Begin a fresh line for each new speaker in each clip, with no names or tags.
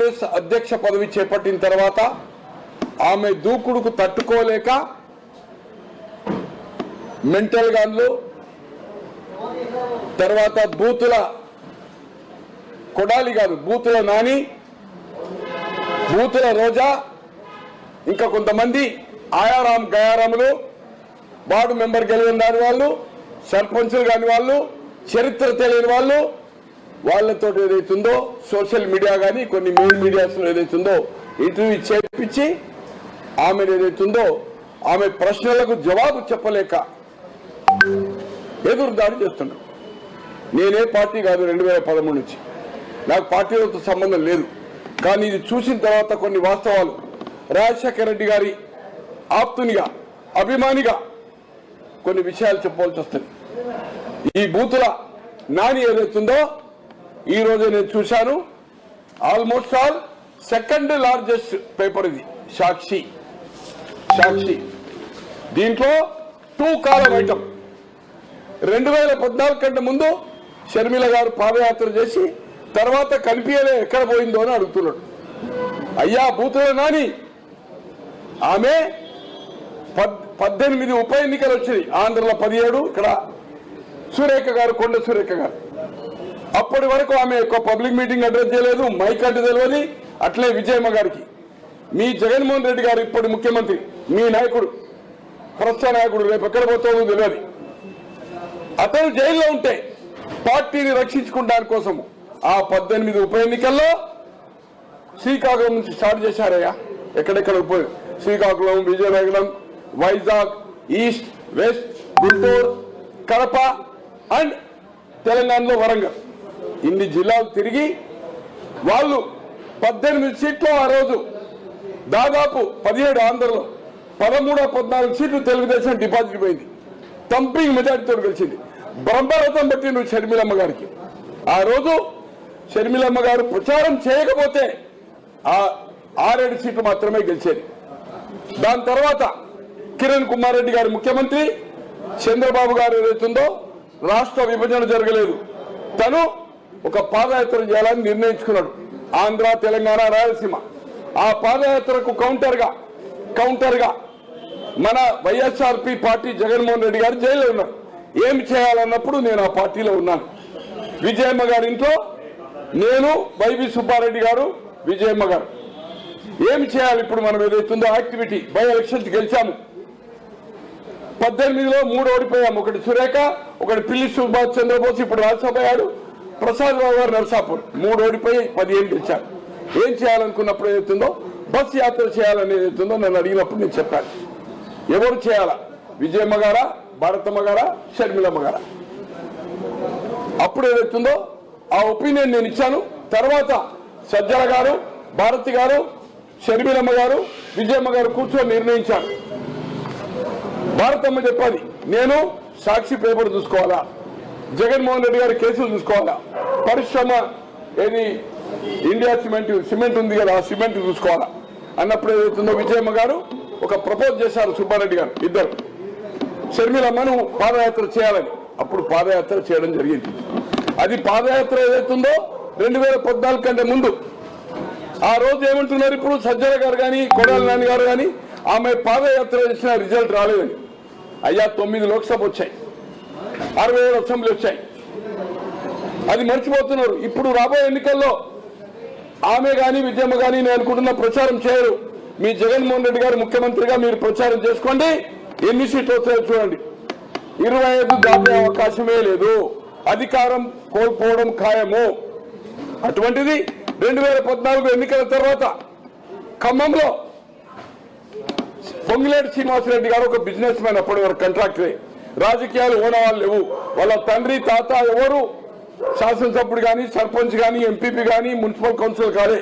కాంగ్రెస్ అధ్యక్ష పదవి చేపట్టిన తర్వాత ఆమె దూకుడుకు తట్టుకోలేక మెంటల్ గన్లు తర్వాత బూతుల కొడాలి కాదు బూతుల నాని బూతుల రోజా ఇంకా కొంతమంది ఆయారాం గయారాములు వార్డు మెంబర్ కలిగి దాని వాళ్ళు సర్పంచులు కాని వాళ్ళు చరిత్ర తెలియని వాళ్ళు వాళ్ళతో ఏదైతుందో సోషల్ మీడియా కానీ కొన్ని మెయిన్ మీడియాస్లో ఏదైతుందో ఇంటర్వ్యూ చేపించి ఆమె ఏదైతుందో ఆమె ప్రశ్నలకు జవాబు చెప్పలేక ఎదురుదాడి చేస్తున్నాడు నేనే పార్టీ కాదు రెండు వేల పదమూడు నుంచి. నాకు పార్టీలతో సంబంధం లేదు. కానీ ఇది చూసిన తర్వాత కొన్ని వాస్తవాలు. రాజశేఖర రెడ్డి గారి ఆప్తునిగా అభిమానిగా కొన్ని విషయాలు చెప్పవలసి వస్తుంది. ఈ బూతుల నాని ఏదైతుందో ఈ రోజే నేను చూశాను. Almost all second largest paper ఇది సాక్షి. సాక్షి. దీంట్లో టూ కాలం ఐటమ్ రెండు వేల పద్నాలుగు కంటే ముందు షర్మిల గారు పాదయాత్ర చేసి తర్వాత కనిపించలే ఎక్కడ పోయిందో అని అడుగుతున్నాడు. అయ్యా బూతుల నాని ఆమె పద్- పద్దెనిమిది ఉప ఎన్నికలు వచ్చింది ఆంధ్రలో పదిహేడు ఇక్కడ సురేఖ గారు కొండ సురేఖ గారు. అప్పటి వరకు ఆమె ఎక్కువ పబ్లిక్ మీటింగ్ అడ్రస్ చేయలేదు మైక్ అడ్డు తెలియదు అట్లే విజయమ్మ గారికి. మీ జగన్మోహన్ రెడ్డి గారు ఇప్పటి ముఖ్యమంత్రి మీ నాయకుడు ప్రస్తుత నాయకుడు రేపు ఎక్కడ పోతాడో తెలియదు అతను జైల్లో ఉంటే పార్టీని రక్షించుకోవడానికి కోసం ఆ పద్దెనిమిది ఉప ఎన్నికల్లో శ్రీకాకుళం నుంచి స్టార్ట్ చేశారయ్యా. ఎక్కడెక్కడ ఉప Srikakulam Vizianagaram Vizag east west Guntur Kadapa and తెలంగాణలో వరంగల్. ఇన్ని జిల్లాలు తిరిగి వాళ్ళు పద్దెనిమిది సీట్లు ఆ రోజు. దాదాపు పదిహేడు ఆంధ్రలో పదమూడు పద్నాలుగు సీట్లు తెలుగుదేశం డిపాజిట్ పోయింది. తంపింగ్ మెజార్టీతో గెలిచింది. బ్రహ్మరథం బట్టి నువ్వు షర్మిలమ్మ గారికి. ఆ రోజు షర్మిలమ్మ గారు ప్రచారం చేయకపోతే ఆ ఆరేడు సీట్లు మాత్రమే గెలిచేది. దాని తర్వాత కిరణ్ కుమార్ రెడ్డి గారు ముఖ్యమంత్రి చంద్రబాబు గారు ఏదైతుందో రాష్ట్ర విభజన జరగలేదు. తను ఒక పాదయాత్ర చేయాలని నిర్ణయించుకున్నాడు. ఆంధ్ర తెలంగాణ రాయలసీమ. ఆ పాదయాత్రకు కౌంటర్గా కౌంటర్గా మన వైఎస్ఆర్పి పార్టీ జగన్మోహన్ రెడ్డి గారు జైల్లో ఉన్నారు. ఏం చేయాలన్నప్పుడు నేను ఆ పార్టీలో ఉన్నాను. విజయమ్మ గారి ఇంట్లో నేను వైవి సుబ్బారెడ్డి గారు విజయమ్మ గారు. ఏం చేయాలి ఇప్పుడు మనం ఏదైతుందో యాక్టివిటీ? By elections గెలిచాము. పద్దెనిమిదిలో మూడు ఓడిపోయాము. ఒకటి సురేఖ ఒకటి పిల్లి సుభాష్ చంద్రబోస్ ఇప్పుడు రాజ్యసభ అయ్యాడు ప్రసాద్ రావు గారు నరసాపూర్. మూడు ఓడిపోయి పదిహేను గెలిచారు. ఏం చేయాలనుకున్నప్పుడు ఏదైతుందో బస్ యాత్ర చేయాలని ఏదైతుందో నన్ను అడిగినప్పుడు నేను చెప్పాను. ఎవరు చేయాలా? విజయమ్మ గారా? భారతమ్మ గారా? షర్మిలమ్మ గారా? అప్పుడు ఏదైతుందో ఆ ఒపీనియన్ నేను ఇచ్చాను. తర్వాత సజ్జల గారు భారతి గారు షర్మిలమ్మ గారు విజయమ్మ గారు కూర్చొని నిర్ణయించారు. భారతమ్మ చెప్పాలి నేను సాక్షి పేపర్ చూసుకోవాలా? జగన్మోహన్ రెడ్డి గారు కేసులు చూసుకోవాలా? పరిశ్రమ ఏది? ఇండియా సిమెంట్ సిమెంట్ ఉంది కదా ఆ సిమెంట్ చూసుకోవాలా? అన్నప్పుడు ఏదైతుందో విజయమ్మ గారు ఒక ప్రపోజ్ చేశారు సుబ్బారెడ్డి గారు ఇద్దరు. షర్మిలమ్మను పాదయాత్ర చేయాలని. అప్పుడు పాదయాత్ర చేయడం జరిగింది. అది పాదయాత్ర ఏదైతుందో రెండు వేల పద్నాలుగు కంటే ముందు. ఆ రోజు ఏమంటున్నారు ఇప్పుడు సజ్జల గారు కానీ కొడాలి నాని గారు కానీ ఆమె పాదయాత్ర చేసిన రిజల్ట్ రాలేదని. అయ్యా తొమ్మిది లోక్సభ వచ్చాయి. అరవై ఏడు అసెంబ్లీ వచ్చాయి. అది మర్చిపోతున్నారు. ఇప్పుడు రాబోయే ఎన్నికల్లో ఆమె కానీ విద్యమ్మ కానీ నేను అనుకుంటున్న ప్రచారం చేయరు. మీ జగన్మోహన్ రెడ్డి గారు ముఖ్యమంత్రిగా మీరు ప్రచారం చేసుకోండి. ఎన్ని సీట్లు వస్తాయో చూడండి. ఇరవై ఐదు దాటే అవకాశమే లేదు. అధికారం కోల్పోవడం ఖాయము. అటువంటిది రెండు వేల పద్నాలుగు ఎన్నికల తర్వాత ఖమ్మంలో పొంగిలేటి శ్రీనివాసరెడ్డి గారు ఒక బిజినెస్ మ్యాన్ అప్పటి వరకు కాంట్రాక్టరే రాజకీయాలు ఓనవాళ్ళు లేవు. వాళ్ళ తండ్రి తాత ఎవరు? శాసనసభ్యుడు కానీ సర్పంచ్ కానీ ఎంపీపీ కానీ మున్సిపల్ కౌన్సిల్ కాదే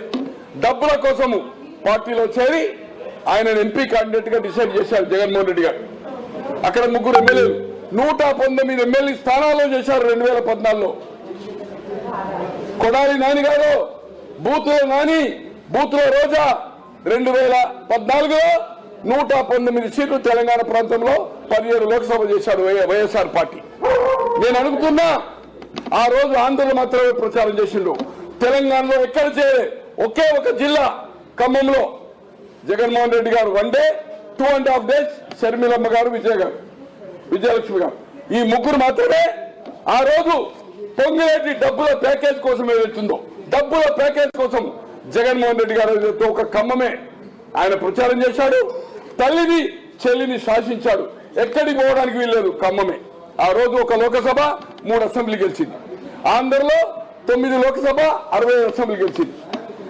డబ్బుల కోసము పార్టీలో చేరి ఆయన ఎంపీ క్యాండిడేట్గా డిసైడ్ చేశారు జగన్మోహన్ రెడ్డి గారు. అక్కడ ముగ్గురు ఎమ్మెల్యేలు. నూట పంతొమ్మిది ఎమ్మెల్యే స్థానాల్లో చేశారు రెండు వేల పద్నాలుగులో. కొడాలి నాని గారు బూతులో నాని బూత్లో రోజా రెండు వేల పద్నాలుగులో నూట పంతొమ్మిది సీట్లు తెలంగాణ ప్రాంతంలో పదిహేడు లోక్సభ చేశాడు వై- వైఎస్ఆర్ పార్టీ. నేను అనుకుతున్నా ఆ రోజు ఆంధ్రలో మాత్రమే ప్రచారం చేసిండు. తెలంగాణలో ఎక్కడ చేయలే? ఒకే ఒక జిల్లా ఖమ్మంలో. Jaganmohan Reddy garu one day two and half days Sharmilamma garu Vijaya గారు విజయలక్ష్మి గారు. ఈ ముగ్గురు మాత్రమే ఆ రోజు పొంగిరెడ్డి డబ్బుల ప్యాకేజ్ కోసం ఏదైతుందో డబ్బుల ప్యాకేజ్ కోసం జగన్మోహన్ రెడ్డి గారు ఒక ఖమ్మమే ఆయన ప్రచారం చేశాడు. తల్లిని చెల్లిని శాసించాడు. ఎక్కడికి పోవడానికి వీల్లేదు ఖమ్మమే. ఆ రోజు ఒక లోకసభ మూడు అసెంబ్లీ గెలిచింది. ఆంధ్రలో తొమ్మిది లోకసభ అరవై అసెంబ్లీ గెలిచింది.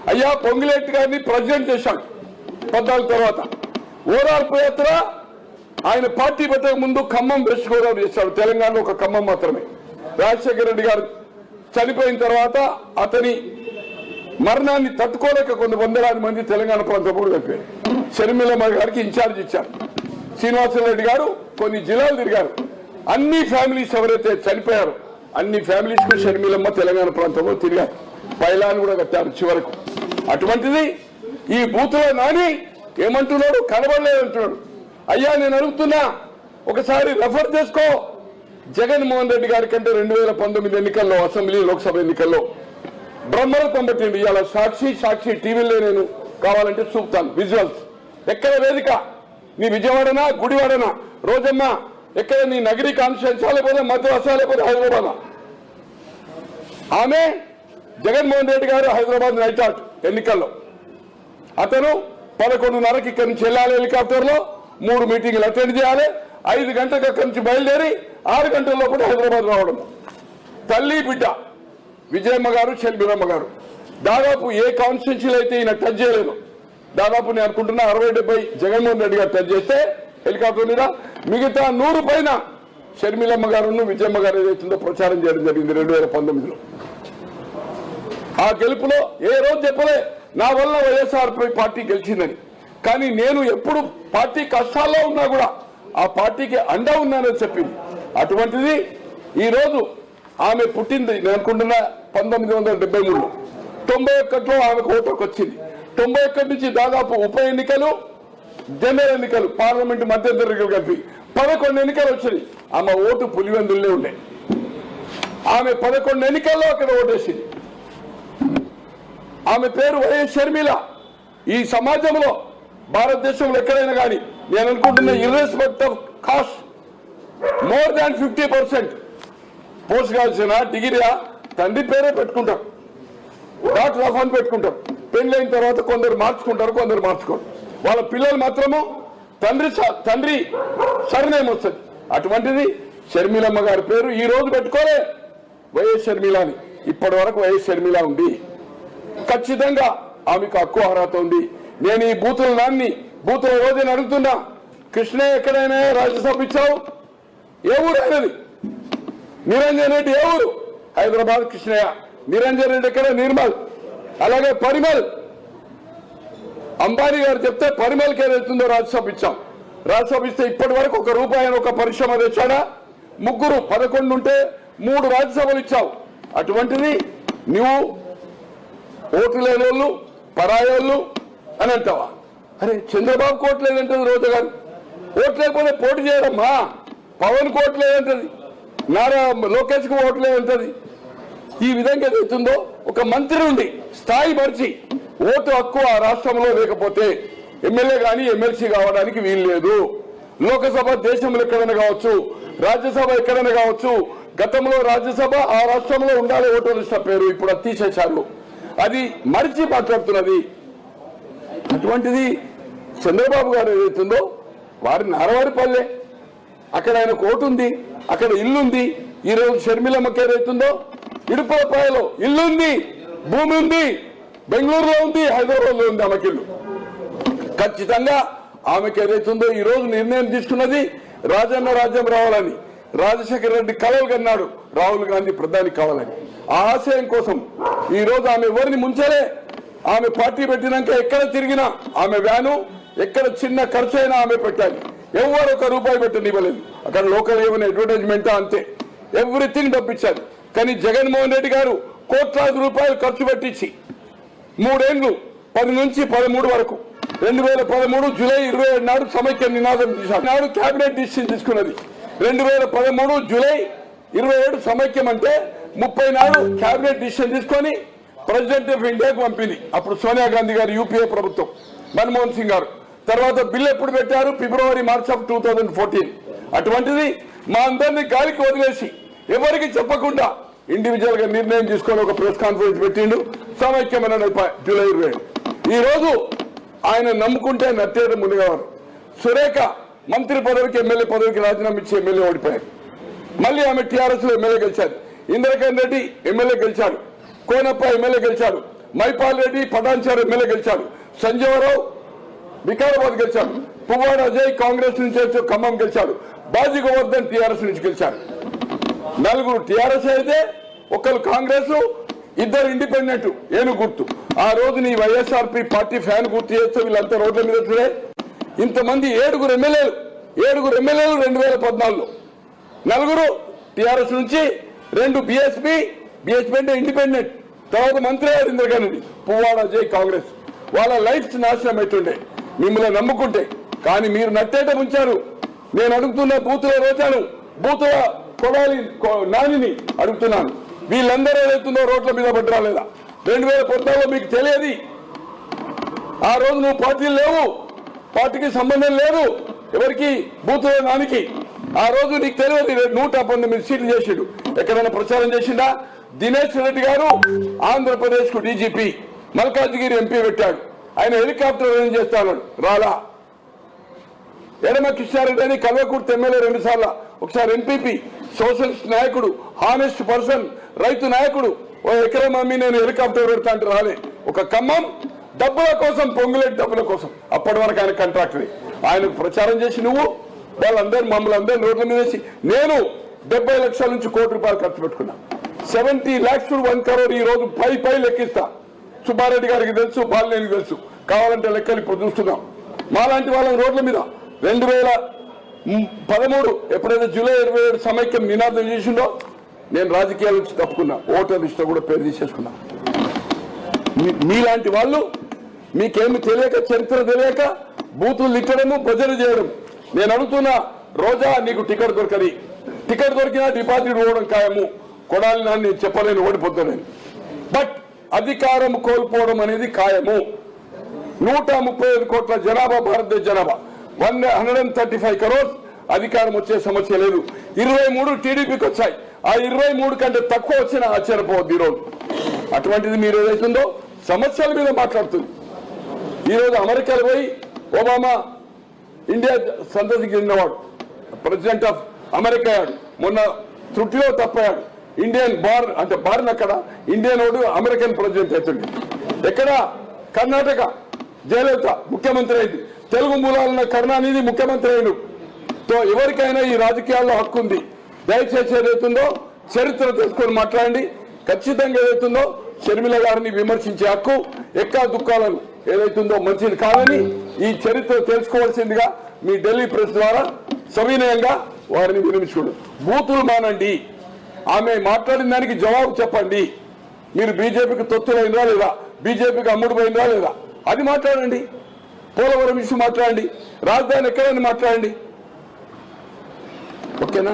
అయ్యా పొంగిరెడ్డి గారిని ప్రెసిడెంట్ చేశాడు పద్నాలుగు తర్వాత. ఓదార్పు యాత్ర ఆయన పార్టీ పెట్టక ముందు ఖమ్మం వెస్ట్ గోదావరి చేశాడు. తెలంగాణలో ఒక ఖమ్మం మాత్రమే. రాజశేఖర రెడ్డి గారు చనిపోయిన తర్వాత అతని మరణాన్ని తట్టుకోలేక కొన్ని వందలాది మంది తెలంగాణ ప్రాంతం కూడా కలిపారు షర్మిలమ్మ గారికి ఇన్ఛార్జ్ ఇచ్చారు. శ్రీనివాసరెడ్డి గారు కొన్ని జిల్లాలు తిరిగారు. అన్ని ఫ్యామిలీస్ ఎవరైతే చనిపోయారు అన్ని ఫ్యామిలీస్కు షర్మిలమ్మ తెలంగాణ ప్రాంతంలో తిరిగారు. పైలాన్ని కూడా కట్టారు చివరకు. అటువంటిది ఈ బూతులో నాని ఏమంటున్నాడు? కనబడలేదంటున్నాడు. అయ్యా నేను అడుగుతున్నా ఒకసారి రెఫర్ చేసుకో. జగన్మోహన్ రెడ్డి గారి కంటే రెండు వేల పంతొమ్మిది ఎన్నికల్లో అసెంబ్లీ లోక్సభ ఎన్నికల్లో బ్రహ్మరథం పట్టిండు. ఇవాళ సాక్షి సాక్షి టీవీలో నేను కావాలంటే చూపుతాను. విజువల్స్ ఎక్కడ వేదిక? నీ విజయవాడనా? గుడివాడనా? రోజమ్మ ఎక్కడ నీ నగరి కాన్స్టిట్యూన్సా? లేకపోతే మద్రాసా లేకపోతే హైదరాబాద్? ఆమె జగన్మోహన్ రెడ్డి గారు హైదరాబాద్ నైట్ అవుట్ ఎన్నికల్లో. అతను పదకొండున్నరకి ఇక్కడి నుంచి వెళ్ళాలి హెలికాప్టర్లో. మూడు మీటింగ్లు అటెండ్ చేయాలి. ఐదు గంటలకు అక్కడి నుంచి బయలుదేరి ఆరు గంటల లోపల హైదరాబాద్ రావడం తల్లి బిడ్డ. విజయమ్మ గారు షెల్బిరమ్మ గారు. దాదాపు ఏ కాన్స్టిట్యూన్సీలు అయితే ఈయన టచ్ చేయలేదు. దాదాపు నేను అనుకుంటున్నా అరవై డెబ్బై జగన్మోహన్ రెడ్డి గారు టచ్ చేస్తే హెలికాప్టర్ మీద మిగతా నూరు పైన షర్మిలమ్మ గారు విజయమ్మ గారు ఏదైతుందో ప్రచారం చేయడం జరిగింది రెండు వేల పంతొమ్మిదిలో. ఆ గెలుపులో ఏ రోజు చెప్పలే నా వల్ల వైఎస్ఆర్ పార్టీ గెలిచిందని. కానీ నేను ఎప్పుడు పార్టీ కష్టాల్లో ఉన్నా కూడా ఆ పార్టీకి అండా ఉన్నానని చెప్పింది. అటువంటిది ఈ రోజు ఆమె పుట్టింది నేను అనుకుంటున్నా పంతొమ్మిది వందల డెబ్బై మూడులో. తొంభై ఒక్కటిలో ఆమెకు ఓటుకు వచ్చింది. తొంభై ఒక్కటి నుంచి దాదాపు ఉప ఎన్నికలు జనరల్ ఎన్నికలు పార్లమెంట్ మధ్యంతర ఎన్నికలు కలిపి పదకొండు ఎన్నికలు వచ్చినాయి. ఆమె ఓటు పులివెందులనే ఉండే. ఆమె పదకొండు ఎన్నికల్లో అక్కడ ఓటేసింది. ఆమె పేరు వైఎస్ షర్మిల. ఈ సమాజంలో భారతదేశంలో ఎక్కడైనా కానీ నేను అనుకుంటున్న irrespective of caste more than fifty percent post graduation డిగ్రీయా? తండ్రి పేరే పెట్టుకుంటాం. డాక్టర్ ఆఫ్ అని పెళ్ళి పెళ్ళైన తర్వాత కొందరు మార్చుకుంటారు కొందరు మార్చుకోరు. వాళ్ళ పిల్లలు మాత్రము తండ్రి స- తండ్రి సరినేమ్ వస్తుంది. అటువంటిది షర్మిలమ్మ గారి పేరు ఈ రోజు పెట్టుకోలే వైఎస్ షర్మిల అని ఇప్పటి వరకు వైఎస్ షర్మిల ఉంది. ఖచ్చితంగా ఆమెకు హక్కు అర్హత ఉంది. నేను ఈ బూతుల నాన్ని బూతుల రోజు నేను అడుగుతున్నా. కృష్ణ ఎక్కడైనా రాజ్యసభ ఇచ్చావు? ఏ ఊరు అయినది నిరంజన్ రెడ్డి ఏ ఊరు? హైదరాబాద్ కృష్ణయ్య. నిరంజన్ రెడ్డి ఎక్కడ? నిర్మల్. అలాగే పరిమల్. అంబానీ గారు చెప్తే పరిమల్కి ఏదైతుందో రాజ్యసభ ఇచ్చాం. రాజ్యసభ ఇస్తే ఇప్పటి వరకు ఒక రూపాయి ఒక పరిశ్రమ తెచ్చాడా? ముగ్గురు పదకొండు ఉంటే మూడు రాజ్యసభలు ఇచ్చావు. అటువంటిది నువ్వు ఓట్లు లేని వాళ్ళు పరాయోళ్ళు అని అంటావా? అరే చంద్రబాబు కోట్లేదంటది రోజు గారు. ఓట్లేకపోతే పోటీ చేయడమ్మా పవన్ కోట్లేదంటది నారా లోకేష్కు ఓట్లు ఉంటుంది. ఈ విధంగా ఏదైతుందో ఒక మంత్రి నుండి స్థాయి పరిచి ఓటు హక్కు ఆ రాష్ట్రంలో లేకపోతే ఎమ్మెల్యే కానీ ఎమ్మెల్సీ కావడానికి వీలు లేదు లోకసభ దేశంలో ఎక్కడైనా కావచ్చు రాజ్యసభ ఎక్కడైనా కావచ్చు గతంలో రాజ్యసభ ఆ రాష్ట్రంలో ఉండాలి ఓటర్ లిస్ట్ పేరు ఇప్పుడు అది తీసేశారు. అది మరిచి మాట్లాడుతున్నది. అటువంటిది చంద్రబాబు గారు ఏదైతుందో వారి నారవారిపల్లె. అక్కడ ఆయన కోటు ఉంది. అక్కడ ఇల్లుంది. ఈరోజు ఈ రోజు షర్మిలమ్మకి ఏదైతుందో ఇడుపులపాయలో ఇల్లుంది. భూమి ఉంది. బెంగళూరులో ఉంది. హైదరాబాద్లో ఉంది ఆమెకి ఇల్లు ఖచ్చితంగా ఆమెకి ఏదైతుందో ఈ రోజు నిర్ణయం తీసుకున్నది రాజన్న రాజ్యం రావాలని. రాజశేఖర రెడ్డి కలలు కన్నాడు. రాహుల్ గాంధీ ప్రధాని కావాలని. ఆ ఆశయం కోసం ఈ రోజు ఆమె ఎవరిని ముంచలే? ఆమె పార్టీ పెట్టినాక ఎక్కడ తిరిగినా ఆమె వ్యాను ఎక్కడ చిన్న ఖర్చు అయినా ఆమె పెట్టాలి. ఎవరు ఒక రూపాయి పెట్టనివ్వలేదు అక్కడ లోకల్ ఏమైనా అడ్వర్టైజ్మెంట్ అంతే. ఎవ్రీథింగ్ డబ్బిచ్చారు కానీ జగన్మోహన్ రెడ్డి గారు కోట్లాది రూపాయలు ఖర్చు పెట్టించి మూడేళ్ళు పది నుంచి పదమూడు వరకు. రెండు వేల పదమూడు జూలై ఇరవై ఏడు నాడు సమైక్య నినాదం చేశారు నాడు కేబినెట్ డిసిషన్ తీసుకున్నది. రెండు వేల పదమూడు జూలై ఇరవై ఏడు సమైక్యం అంటే ముప్పై నాడు కేబినెట్ డిసిషన్ తీసుకొని ప్రెసిడెంట్ ఆఫ్ ఇండియాకు పంపింది. అప్పుడు సోనియా గాంధీ గారు యూపీఏ ప్రభుత్వం. మన్మోహన్ సింగ్ గారు. తర్వాత బిల్ ఎప్పుడు పెట్టారు? February March of two thousand fourteen. అటువంటిది మా అందరినీ గాలికి వదిలేసి ఎవరికి చెప్పకుండా ఇండివిజువల్గా నిర్ణయం తీసుకొని ఒక ప్రెస్ కాన్ఫరెన్స్ పెట్టిండు. సమైక్యమైన జూలై ఇరవై ఏడు. ఈ రోజు ఆయన నమ్ముకుంటే నత్తేట మునిగేవారు సురేఖ మంత్రి పదవికి ఎమ్మెల్యే పదవికి రాజీనామా ఇచ్చి ఎమ్మెల్యే ఓడిపోయారు. మళ్ళీ ఆమె టీఆర్ఎస్లో ఎమ్మెల్యే గెలిచారు. ఇంద్రకరణ్ రెడ్డి ఎమ్మెల్యే గెలిచాడు. కోనప్ప ఎమ్మెల్యే గెలిచాడు. మైపాల్ రెడ్డి పటాన్చారు ఎమ్మెల్యే గెలిచాడు. సంజీవరావు వికారాబాద్ గెలిచాడు. పువ్వాడ అజయ్ కాంగ్రెస్ నుంచి ఖమ్మం గెలిచాడు. బాజీ గోవర్ధన్ టీఆర్ఎస్ నుంచి గెలిచారు. నలుగురు టీఆర్ఎస్ అయితే ఒకరు కాంగ్రెస్ ఇద్దరు ఇండిపెండెంట్. ఏను గుర్తు? ఆ రోజు నీ వైఎస్ఆర్పి పార్టీ ఫ్యాన్ గుర్తు చేస్తే వీళ్ళంతా రోడ్ల మీద వచ్చారే ఇంతమంది ఏడుగురు ఎమ్మెల్యేలు ఏడుగురు ఎమ్మెల్యేలు రెండు వేల పద్నాలుగులో. నలుగురు టిఆర్ఎస్ నుంచి రెండు బిఎస్పి బిఎస్పి అంటే ఇండిపెండెంట్. తర్వాత మంత్రి అయ్యారు ఇంద్రకరణ్ పువ్వాడ జై కాంగ్రెస్. వాళ్ళ లైఫ్ నాశనం అవుతుండే మిమ్మల్ని నమ్ముకుంటే. కానీ మీరు నట్టేట ఉంచారు నేను అడుగుతున్న బూతుల రోజాను బూతుల కొడాలి నానిని అడుగుతున్నాను. వీళ్ళందరూ ఏదైతుందో రోడ్ల మీద పడ్డరా లేదా? రెండు వేల పద్నాలుగులో మీకు తెలియదు. ఆ రోజు నువ్వు పార్టీలు లేవు. పార్టీకి సంబంధం లేదు. ఎవరికి? బూతుల నానికి. ఆ రోజు నీకు తెలియదు నూట పంతొమ్మిది సీట్లు చేసిండు. ఎక్కడైనా ప్రచారం చేసిండా? దినేష్ రెడ్డి గారు ఆంధ్రప్రదేశ్కు డీజీపీ మల్కాజ్గిరి ఎంపీ పెట్టాడు. ఆయన హెలికాప్టర్ అరేంజ్ చేస్తాడు? రాలా. ఎడమ కిషారెడ్డి అని కల్వకుర్తి ఎమ్మెల్యే రెండు సార్లు ఒకసారి ఎంపీపీ సోషలిస్ట్ నాయకుడు హానెస్ట్ పర్సన్ రైతు నాయకుడు ఓ ఎకరం అమ్మి నేను హెలికాప్టర్ పెడతా అంటే రాలే. ఒక ఖమ్మం డబ్బుల కోసం పొంగులేటి డబ్బుల కోసం. అప్పటి వరకు ఆయన కాంట్రాక్టరే ఆయనకు ప్రచారం చేసి నువ్వు వాళ్ళందరూ మమ్మల్ని అందరినీ రోడ్ల మీద వేసి నేను డెబ్బై లక్షల నుంచి కోటి రూపాయలు ఖర్చు పెట్టుకున్నా. సెవెంటీ ల్యాక్స్ వన్ కరోడ్ ఈ రోజు పై పై లెక్కిస్తా. సుబ్బారెడ్డి గారికి తెలుసు బాలినేనికి తెలుసు. కావాలంటే లెక్కలు ఇప్పుడు చూస్తున్నాం. మాలాంటి వాళ్ళని రోడ్ల మీద రెండు వేల పదమూడు ఎప్పుడైతే జూలై ఇరవై ఏడు సమైక్యం నినాదం చేసిండో నేను రాజకీయాల నుంచి తప్పుకున్నా. ఓటర్ లిస్ట్ కూడా పేరు తీసేసుకున్నా. మీ- మీలాంటి వాళ్ళు మీకేమి తెలియక చరిత్ర తెలియక బూతులు లిక్కడము భజన చేయడం. నేను అడుగుతున్నా రోజా నీకు టికెట్ దొరకని. టికెట్ దొరికినా డిపాజిట్ పోవడం ఖాయము. కొడాలి నాన్ని నేను చెప్పలేను ఓడిపోతానని బట్ అధికారం కోల్పోవడం అనేది ఖాయము. నూట ముప్పై ఐదు కోట్ల జనాభా భారతదేశ జనాభా. One hundred and thirty five crore అధికారం వచ్చే సమస్య లేదు. ఇరవై మూడు టీడీపీకి వచ్చాయి ఆ ఇరవై మూడు కంటే తక్కువ వచ్చిన ఆశ్చర్యపోవద్దు ఈరోజు అటువంటిది మీరు ఏదైతుందో సమస్యల మీద మాట్లాడుతుంది. ఈరోజు అమెరికాలో పోయి ఒబామా ఇండియా సంతతికి చెందినవాడు ప్రెసిడెంట్ ఆఫ్ అమెరికా అయ్యాడు. మొన్న త్రుటిలో తప్పయాడు ఇండియన్ బార్ అంటే బార్న్ అక్కడ ఇండియన్ వాడు అమెరికన్ ప్రెసిడెంట్ అవుతుంది ఎక్కడ? కర్ణాటక. జయలలిత ముఖ్యమంత్రి అయింది. తెలుగు మూలాలన్న కరుణానిధి ముఖ్యమంత్రి అయిన తో ఎవరికైనా ఈ రాజకీయాల్లో హక్కు ఉంది. దయచేసి ఏదైతుందో చరిత్ర తెలుసుకొని మాట్లాడండి. ఖచ్చితంగా ఏదైతుందో షర్మిల గారిని విమర్శించే హక్కు ఎక్కా దుఃఖాలను ఏదైతుందో మంచిది కాదని ఈ చరిత్ర తెలుసుకోవాల్సిందిగా మీ ఢిల్లీ ప్రెస్ ద్వారా సవినయంగా వారిని వినిపించుకోండి బూతులు మానండి. ఆమె మాట్లాడిన దానికి జవాబు చెప్పండి. మీరు బీజేపీకి తొత్తులైందా లేదా? బీజేపీకి అమ్ముడుపోయిందా లేదా? అది మాట్లాడండి. పోలవరం ఇష్యూ మాట్లాడండి. రాజధాని ఎక్కడని మాట్లాడండి. ఓకేనా?